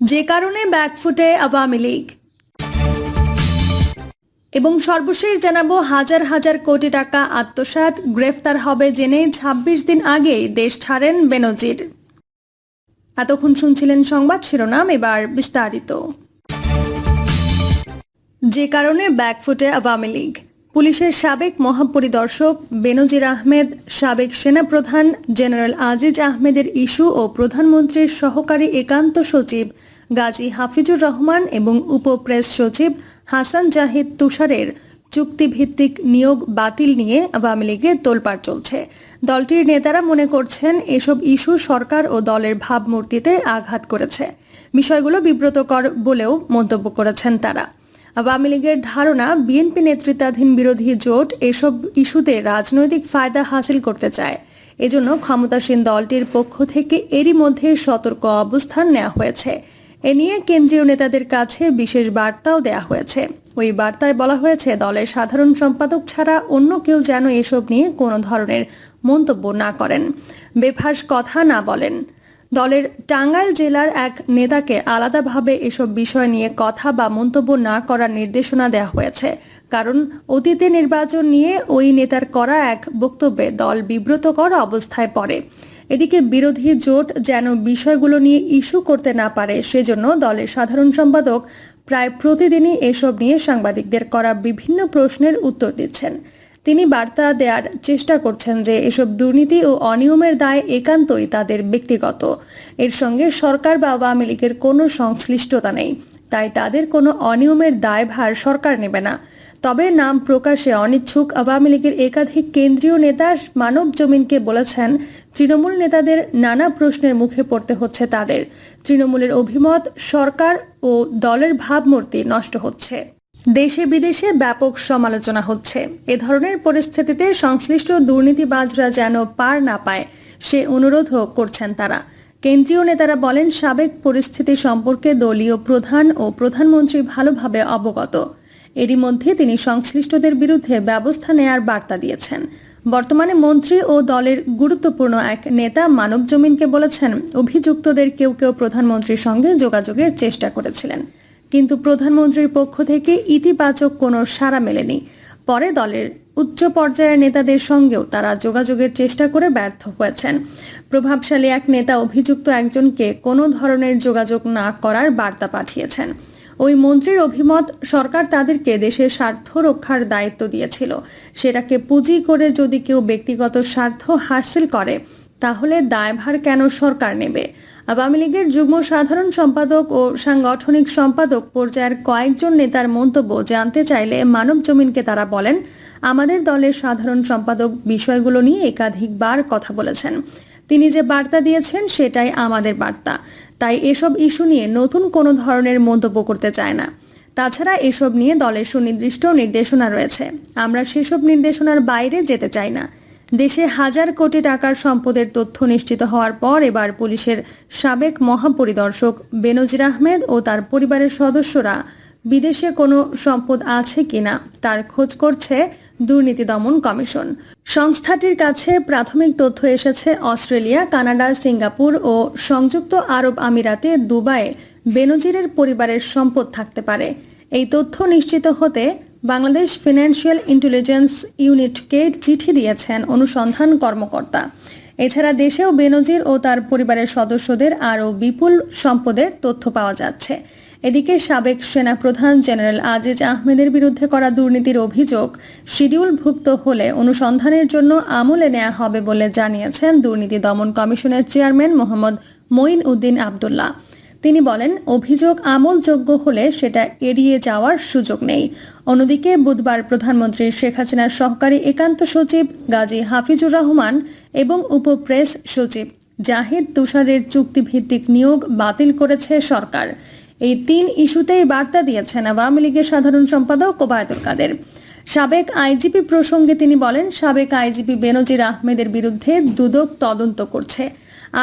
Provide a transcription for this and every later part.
যে কারণে ব্যাকফুটে আওয়ামী লীগ। এবং সর্বশেষ জানাব, হাজার হাজার কোটি টাকা আত্মসাৎ গ্রেফতার হবে জেনে ২৬ দিন আগেই দেশ ছাড়েন বেনজির। এতক্ষণ শুনছিলেন সংবাদ শিরোনাম, এবার বিস্তারিত। যে কারণে ব্যাকফুটে আওয়ামী লীগ। পুলিশের সাবেক মহাপরিদর্শক বেনজির আহমেদ, সাবেক সেনাপ্রধান জেনারেল আজিজ আহমেদের ইস্যু ও প্রধানমন্ত্রীর সহকারী একান্ত সচিব গাজী হাফিজুর রহমান এবং উপপ্রেস সচিব হাসান জাহিদ তুষারের চুক্তিভিত্তিক নিয়োগ বাতিল নিয়ে আওয়ামী লীগের তোলপাড় চলছে। দলটির নেতারা মনে করছেন এসব ইস্যু সরকার ও দলের ভাবমূর্তিতে আঘাত করেছে। বিষয়গুলো বিব্রতকর বলেও মন্তব্য করেছেন তারা। আওয়ামী লীগের ধারণা, বিএনপি নেতৃত্বাধীন বিরোধী জোট এসব ইস্যুতে রাজনৈতিক ফায়দা হাসিল করতে চায়। এজন্য ক্ষমতাসীন দলটির পক্ষ থেকে এরই মধ্যে সতর্ক অবস্থান নেওয়া হয়েছে। এ নিয়ে কেন্দ্রীয় নেতাদের কাছে বিশেষ বার্তাও দেওয়া হয়েছে। ওই বার্তায় বলা হয়েছে, দলের সাধারণ সম্পাদক ছাড়া অন্য কেউ যেন এসব নিয়ে কোনো ধরনের মন্তব্য না করেন। বেফাস কথা না বলেন। দলের টাঙ্গাইল জেলার এক নেতাকে আলাদাভাবে এসব বিষয় নিয়ে কথা বা মন্তব্য না করার নির্দেশনা দেওয়া হয়েছে। কারণ অতীতে নির্বাচন নিয়ে ওই নেতার করা এক বক্তব্যে দল বিব্রতকর অবস্থায় পড়ে। এদিকে বিরোধী জোট যেন বিষয়গুলো নিয়ে ইস্যু করতে না পারে, সেজন্য দলের সাধারণ সম্পাদক প্রায় প্রতিদিনই এসব নিয়ে সাংবাদিকদের করা বিভিন্ন প্রশ্নের উত্তর দিচ্ছেন। তিনি বার্তা দেওয়ার চেষ্টা করছেন যে এসব দুর্নীতি ও অনিয়মের দায় একান্তই তাদের ব্যক্তিগত। এর সঙ্গে সরকার বা আওয়ামী লীগের কোনো সংশ্লিষ্টতা নেই। তাই তাদের কোনো অনিয়মের দায়ভার সরকার নেবে না। তবে নাম প্রকাশে অনিচ্ছুক আওয়ামী লীগের একাধিক কেন্দ্রীয় নেতা মানব জমিনকে বলেছেন, তৃণমূল নেতাদের নানা প্রশ্নের মুখে পড়তে হচ্ছে তাদের। তৃণমূলের অভিমত, সরকার ও দলের ভাবমূর্তি নষ্ট হচ্ছে। দেশে বিদেশে ব্যাপক সমালোচনা হচ্ছে। এ ধরনের পরিস্থিতিতে সংশ্লিষ্ট দুর্নীতিবাজরা যেন পার না পায়, সে অনুরোধও করছেন তারা। কেন্দ্রীয় নেতারা বলেন, সাবেক পরিস্থিতি সম্পর্কে দলীয় প্রধান ও প্রধানমন্ত্রী ভালোভাবে অবগত। এরই মধ্যে তিনি সংশ্লিষ্টদের বিরুদ্ধে ব্যবস্থা নেয়ার বার্তা দিয়েছেন। বর্তমানে মন্ত্রী ও দলের গুরুত্বপূর্ণ এক নেতা মানব জমিনকে বলেছেন, অভিযুক্তদের কেউ কেউ প্রধানমন্ত্রীর সঙ্গে যোগাযোগের চেষ্টা করেছিলেন। কিন্তু প্রধানমন্ত্রীর পক্ষ থেকে ইতিবাচক কোনো সাড়া মেলেনি। পরে দলের উচ্চ পর্যায়ের নেতাদের সঙ্গেও তারা যোগাযোগের চেষ্টা করে ব্যর্থ হয়েছেন। প্রভাবশালী এক নেতা অভিযুক্ত একজনকে কোনো ধরনের যোগাযোগ না করার বার্তা পাঠিয়েছেন। ওই মন্ত্রীর অভিমত, সরকার তাদেরকে দেশের স্বার্থ রক্ষার দায়িত্ব দিয়েছিল। সেটাকে পুঁজি করে যদি কেউ ব্যক্তিগত স্বার্থ হাসিল করে তাহলে দায়ভার কেন সরকার নেবে? আওয়ামী লীগের যুগ্ম সাধারণ সম্পাদক ও সাংগঠনিক সম্পাদক পর্যায়ের কয়েকজন নেতার মন্তব্য জানতে চাইলে মানব জমিনকে তারা বলেন, আমাদের দলের সাধারণ সম্পাদক বিষয়গুলো নিয়ে একাধিকবার কথা বলেছেন। তিনি যে বার্তা দিয়েছেন সেটাই আমাদের বার্তা। তাই এসব ইস্যু নিয়ে নতুন কোনো ধরনের মন্তব্য করতে চায় না। তাছাড়া এসব নিয়ে দলের সুনির্দিষ্ট নির্দেশনা রয়েছে। আমরা সেসব নির্দেশনার বাইরে যেতে চাই না। দেশে হাজার কোটি টাকার সম্পদের তথ্য নিশ্চিত হওয়ার পর এবার পুলিশের সাবেক মহাপরিদর্শক বেনজির আহমেদ ও তার পরিবারের সদস্যরা বিদেশে কোনো সম্পদ আছে কিনা তার খোঁজ করছে দুর্নীতি দমন কমিশন। সংস্থাটির কাছে প্রাথমিক তথ্য এসেছে, অস্ট্রেলিয়া, কানাডা, সিঙ্গাপুর ও সংযুক্ত আরব আমিরাতে দুবাইয়ে বেনজিরের পরিবারের সম্পদ থাকতে পারে। এই তথ্য নিশ্চিত হতে বাংলাদেশ ফিনান্সিয়াল ইন্টেলিজেন্স ইউনিটকে চিঠি দিয়েছেন অনুসন্ধান কর্মকর্তা। এছাড়া দেশেও বেনজির ও তার পরিবারের সদস্যদের আরও বিপুল সম্পদের তথ্য পাওয়া যাচ্ছে। এদিকে সাবেক সেনা প্রধান জেনারেল আজিজ আহমেদের বিরুদ্ধে করা দুর্নীতির অভিযোগ শিডিউলভুক্ত হলে অনুসন্ধানের জন্য আমলে নেওয়া হবে বলে জানিয়েছেন দুর্নীতি দমন কমিশনের চেয়ারম্যান মোহাম্মদ মঈন উদ্দিন আবদুল্লাহ। তিনি বলেন, অভিযোগ আমলযোগ্য হলে সেটা এড়িয়ে যাওয়ার সুযোগ নেই। অন্যদিকে বুধবার প্রধানমন্ত্রী শেখ হাসিনার সহকারী একান্ত সচিব গাজী হাফিজুর রহমান এবং উপপ্রেস সচিব জাহিদ তুষারের চুক্তিভিত্তিক নিয়োগ বাতিল করেছে সরকার। এই তিন ইস্যুতেই বার্তা দিয়েছেন আওয়ামী লীগের সাধারণ সম্পাদক ওবায়দুল কাদের। সাবেক আইজিপি প্রসঙ্গে তিনি বলেন, সাবেক আইজিপি বেনজির আহমেদের বিরুদ্ধে দুদক তদন্ত করছে।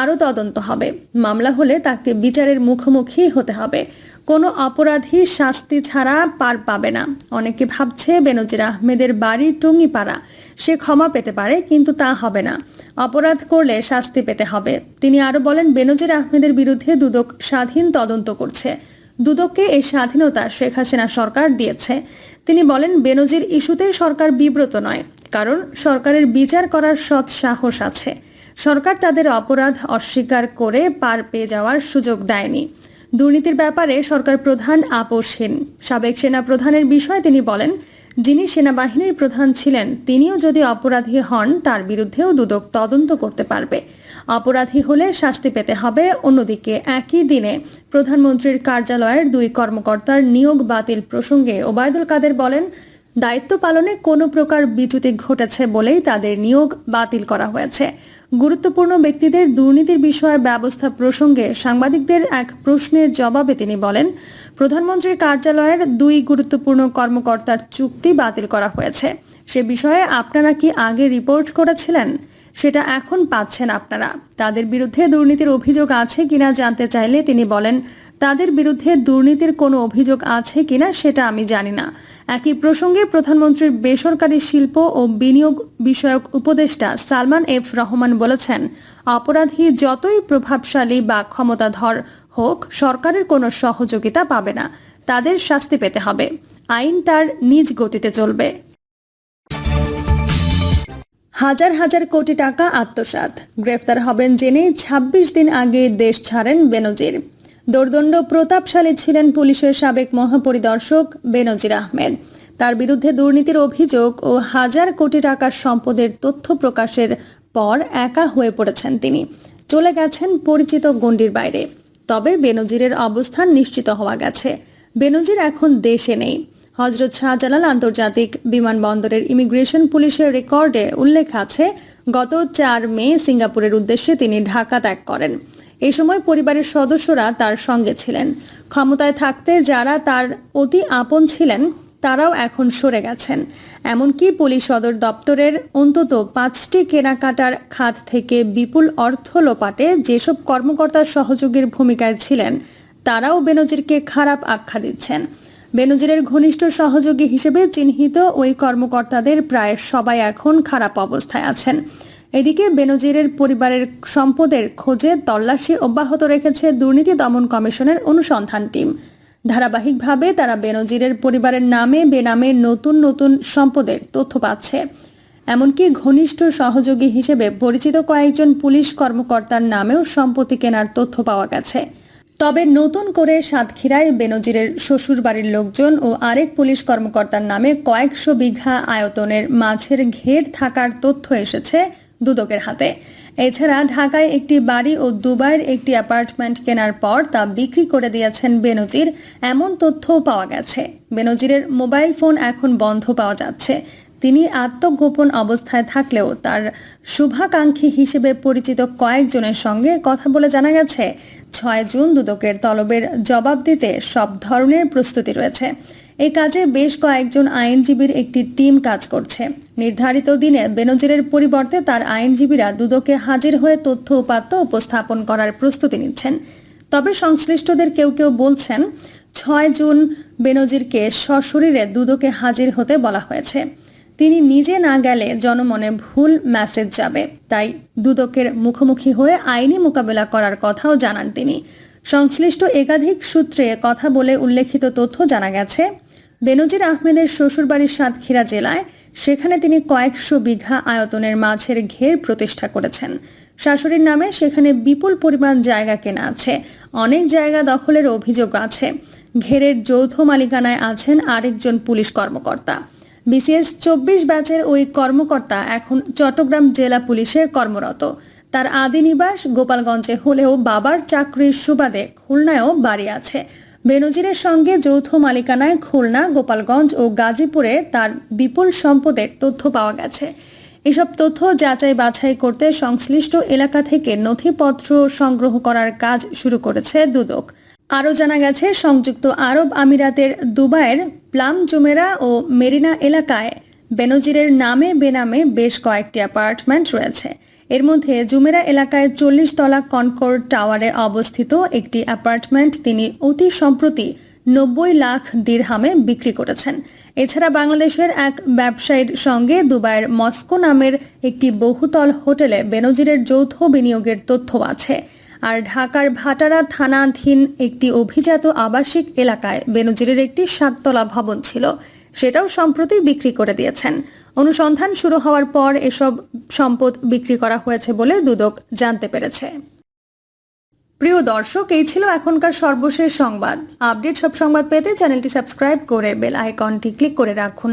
আরও তদন্ত হবে। মামলা হলে তাকে বিচারের মুখোমুখি হতে হবে। কোনো অপরাধী শাস্তি ছাড়া পার পাবে না। অনেকে ভাবছে বেনজির আহমেদের বাড়ি টুঙ্গিপাড়া। সে ক্ষমা পেতে পারে, কিন্তু তা হবে না। অপরাধ করলে শাস্তি পেতে হবে। তিনি আরও বলেন, বেনজির আহমেদের বিরুদ্ধে দুদক স্বাধীন তদন্ত করছে। দুদককে এই স্বাধীনতা শেখ হাসিনা সরকার দিয়েছে। তিনি বলেন, বেনজির ইস্যুতে সরকার বিব্রত নয়, কারণ সরকারের বিচার করার সৎ সাহস আছে। সরকার তাদের অপরাধ অস্বীকার করে পার পেয়ে যাওয়ার সুযোগ দেয়নি। দুর্নীতির ব্যাপারে সরকার প্রধান আপোষহীন সাবেক সেনা প্রধানের বিষয়ে তিনি বলেন, যিনি সেনাবাহিনীর প্রধান ছিলেন, তিনিও যদি অপরাধী হন, তার বিরুদ্ধেও দুদক তদন্ত করতে পারবে। অপরাধী হলে শাস্তি পেতে হবে। অন্যদিকে একই দিনে প্রধানমন্ত্রীর কার্যালয়ের দুই কর্মকর্তার নিয়োগ বাতিল প্রসঙ্গে ওবায়দুল কাদের বলেন দায়িত্ব পালনে কোনো প্রকার বিচ্যুতি ঘটেছে বলেই তাদের নিয়োগ বাতিল করা হয়েছে। গুরুত্বপূর্ণ ব্যক্তিদের দুর্নীতির বিষয়ে ব্যবস্থা প্রসঙ্গে সাংবাদিকদের এক প্রশ্নের জবাবে তিনি বলেন, প্রধানমন্ত্রীর কার্যালয়ের দুই গুরুত্বপূর্ণ কর্মকর্তার চুক্তি বাতিল করা হয়েছে। সে বিষয়ে আপনারা কি আগে রিপোর্ট করেছিলেন? সেটা এখন পাচ্ছেন আপনারা। তাদের বিরুদ্ধে দুর্নীতির অভিযোগ আছে কিনা জানতে চাইলে তিনি বলেন, তাদের বিরুদ্ধে দুর্নীতির কোনো অভিযোগ আছে কিনা সেটা আমি জানি না। একই প্রসঙ্গে প্রধানমন্ত্রীর বেসরকারি শিল্প ও বিনিয়োগ বিষয়ক উপদেষ্টা সালমান এফ রহমান বলেছেন, অপরাধী যতই প্রভাবশালী বা ক্ষমতাধর হোক, সরকারের কোনো সহযোগিতা পাবে না। তাদের শাস্তি পেতে হবে। আইন তার নিজ গতিতে চলবে। হাজার হাজার কোটি টাকা আত্মসাৎ। গ্রেফতার হবেন জেনে ২৬ দিন আগে দেশ ছাড়েন বেনজির। দোর্দণ্ড প্রতাপশালী ছিলেন পুলিশের সাবেক মহাপরিদর্শক বেনজির আহমেদ। তার বিরুদ্ধে দুর্নীতির অভিযোগ ও হাজার কোটি টাকার সম্পদের তথ্য প্রকাশের পর একা হয়ে পড়েছেন তিনি। চলে গেছেন পরিচিত গণ্ডির বাইরে। তবে বেনজিরের অবস্থান নিশ্চিত হওয়া গেছে। বেনজির এখন দেশে নেই। হজরত শাহজালাল আন্তর্জাতিক বিমানবন্দরের ইমিগ্রেশন পুলিশের রেকর্ডে উল্লেখ আছে, গত চার মে সিঙ্গাপুরের উদ্দেশ্যে তিনি ঢাকা ত্যাগ করেন। এই সময় পরিবারের সদস্যরা তার সঙ্গে ছিলেন। ক্ষমতায় থাকতে যারা তার অতি আপন ছিলেন, তারাও এখন সরে গেছেন। এমনকি পুলিশ সদর দপ্তরের অন্তত পাঁচটি কেনাকাটার খাত থেকে বিপুল অর্থ লোপাটে যেসব কর্মকর্তার সহযোগীর ভূমিকায় ছিলেন, তারাও বেনজিরকে খারাপ আখ্যা দিচ্ছেন। বেনজিরের ঘনিষ্ঠ সহযোগী হিসেবে চিহ্নিত ওই কর্মকর্তাদের প্রায় সবাই এখন খারাপ অবস্থায় আছেন। এদিকে বেনজিরের পরিবারের সম্পদের খোঁজে তল্লাশি অব্যাহত রেখেছে দুর্নীতি দমন কমিশনের অনুসন্ধান টিম। ধারাবাহিকভাবে তারা বেনজিরের পরিবারের নামে বেনামে নতুন নতুন সম্পদের তথ্য পাচ্ছে। এমনকি ঘনিষ্ঠ সহযোগী হিসেবে পরিচিত কয়েকজন পুলিশ কর্মকর্তার নামেও সম্পত্তি কেনার তথ্য পাওয়া গেছে। তবে নতুন করে সাতক্ষীরায় বেনজিরের শ্বশুর বাড়ির লোকজন ও আরেক পুলিশ কর্মকর্তার নামে কয়েকশো বিঘা আয়তনের মাছের ঘের থাকার তথ্য এসেছে দুদকের হাতে। এছাড়া ঢাকায় একটি বাড়ি ও দুবাইয়ের একটি অ্যাপার্টমেন্ট কেনার পর তা বিক্রি করে দিয়েছেন বেনজির। এমন তথ্যও পাওয়া গেছে। বেনজিরের মোবাইল ফোন এখন বন্ধ পাওয়া যাচ্ছে। তিনি আত্মগোপন অবস্থায় থাকলেও তার শুভাকাঙ্ক্ষী হিসেবে পরিচিত কয়েকজনের সঙ্গে কথা বলে জানা গেছে, ছয় জুন দুদকের তলবের জবাব দিতে সব ধরনের প্রস্তুতি রয়েছে। এই কাজে বেশ কয়েকজন আইনজীবীর একটি টিম কাজ করছে। নির্ধারিত দিনে বেনজিরের পরিবর্তে তার আইনজীবীরা দুদকে হাজির হয়ে তথ্য উপাত্ত উপস্থাপন করার প্রস্তুতি নিচ্ছেন। তবে সংশ্লিষ্টদের কেউ কেউ বলছেন, ছয় জুন বেনজিরকে সশরীরে দুদকে হাজির হতে বলা হয়েছে। তিনি নিজে না গেলে জনমনে ভুল মেসেজ যাবে। তাই দুদকের মুখোমুখি হয়ে আইনি মোকাবেলা করার কথাও জানান তিনি। সংশ্লিষ্ট একাধিক সূত্রে কথা বলে উল্লেখিত তথ্য জানা গেছে, বেনজির আহমেদের শ্বশুরবাড়ির সাতক্ষীরা জেলায় সেখানে তিনি কয়েকশো বিঘা আয়তনের মাছের ঘের প্রতিষ্ঠা করেছেন। শাশুড়ির নামে সেখানে বিপুল পরিমাণ জায়গা কেনা আছে, অনেক জায়গা দখলের অভিযোগ আছে। ঘেরের যৌথ মালিকানায় আছেন আরেকজন পুলিশ কর্মকর্তা। বিসিএস চব্বিশ ব্যাচের ওই কর্মকর্তা এখন চট্টগ্রাম জেলা পুলিশে কর্মরত। তার আদি নিবাস গোপালগঞ্জে হলেও বাবার চাকরির সুবাদে খুলনায়ও বাড়ি আছে। বেনজিরের সঙ্গে যৌথ মালিকানায় খুলনা, গোপালগঞ্জ ও গাজীপুরে তার বিপুল সম্পদের তথ্য পাওয়া গেছে। এসব তথ্য যাচাই বাছাই করতে সংশ্লিষ্ট এলাকা থেকে নথিপত্র সংগ্রহ করার কাজ শুরু করেছে দুদক। আরও জানা গেছে, সংযুক্ত আরব আমিরাতের দুবাইয়ের প্লাম জুমেরা ও মেরিনা এলাকায় বেনজিরের নামে বেনামে বেশ কয়েকটি অ্যাপার্টমেন্ট রয়েছে। এর মধ্যে জুমেরা এলাকায় চল্লিশ তলা কনকর্ড টাওয়ারে অবস্থিত একটি অ্যাপার্টমেন্ট তিনি অতি সম্প্রতি নব্বই লাখ দিরহামে বিক্রি করেছেন। এছাড়া বাংলাদেশের এক ব্যবসায়ীর সঙ্গে দুবাইয়ের মস্কো নামের একটি বহুতল হোটেলে বেনজিরের যৌথ বিনিয়োগের তথ্য আছে। আর ঢাকার ভাটারা থানাধীন একটি অভিজাত আবাসিক এলাকায় বেনজিরের একটি সাততলা ভবন ছিল। সেটাও সম্প্রতি বিক্রি করে দিয়েছেন। অনুসন্ধান শুরু হওয়ার পর এসব সম্পদ বিক্রি করা হয়েছে বলে দুদক জানতে পেরেছে। প্রিয় দর্শক, এই ছিল এখনকার সর্বশেষ সংবাদ। আপডেট সব সংবাদ পেতে চ্যানেলটি সাবস্ক্রাইব করে বেল আইকনটি ক্লিক করে রাখুন।